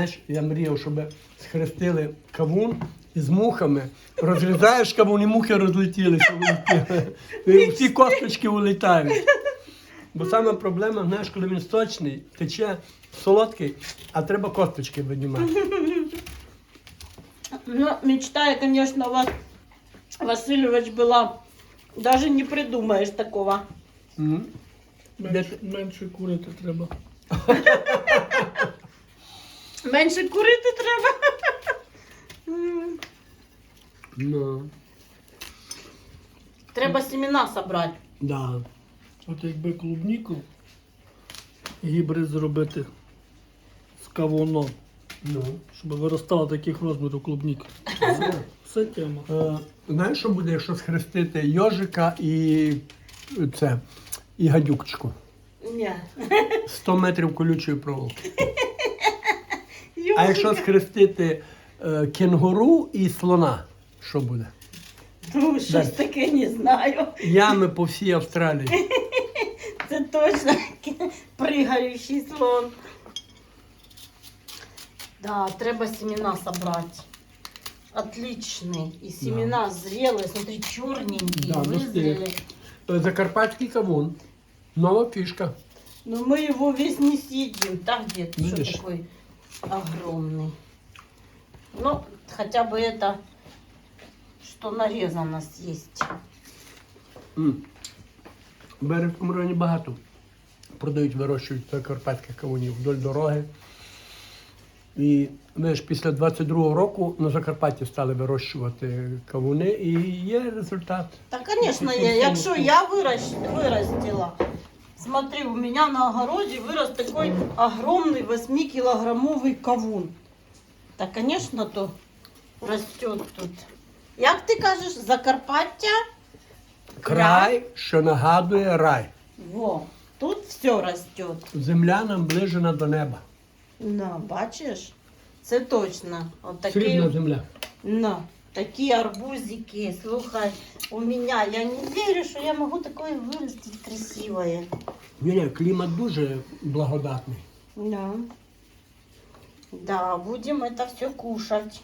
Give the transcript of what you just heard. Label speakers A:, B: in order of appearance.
A: Знаєш, я мріяв, щоб схрестили кавун із мухами. Розрізаєш кавун і мухи розлетілися. І всі косточки улітають. Бо саме проблема, знаєш, коли він сочний, тече солодкий, а треба косточки винімати.
B: Ну, мечта, конечно, у вас, Васильевич, была. Даже не придумаешь такого.
A: М?
C: Менше, менше курити треба.
B: Менше курити треба. М.
A: Ну,
B: Треба семена собрати.
A: да.
C: От якби клубніку гібрид зробити з кавуном,
A: Ну.
C: щоб виростала таких розмірів клубніка. Все, все тема.
A: Е, знаєш, що буде, якщо схрестити йожика і е, це, і гадюкчику?
B: Ні.
A: 100 метрів колючої проволоки. А якщо схрестити е, кенгуру і слона, що буде?
B: Ну, щось
A: Дай.
B: таке не знаю.
A: Ями по всій Австралії.
B: Це точно пригаючий слон. Да, треба семена собрать. Отличный. И семена зрелые, смотри, черненькие,
A: Да,
B: вызрели.
A: Е, Закарпатський кавун. Нова фішка.
B: Но мы его весь не съедим. Так, дед, что
A: Видишь?
B: такой огромный. Ну, хотя бы это, что нарезано съесть.
A: М. В Берегському районі багато продають, вирощують закарпатських кавунів вдоль дороги. І ми ж після 22-го року на Закарпатті стали вирощувати кавуни, і є результат.
B: Да, конечно, я, якщо я выращ- вырастила. Смотри, у меня на огороде вырос такой огромный 8-килограммовый кавун. Да, конечно, то растет тут. Як ти кажеш, Закарпаття?
A: Край, що нагадує рай.
B: Во, тут все растет.
A: Земля наближена до неба.
B: На, бачиш? Це точно. От такий,
A: Срібна земля.
B: на, такі арбузики. Слухай, у меня, я не верю, что я могу такое вырастить красивое.
A: Ні, клімат дуже благодатний.
B: Да. Да, будем это все кушать.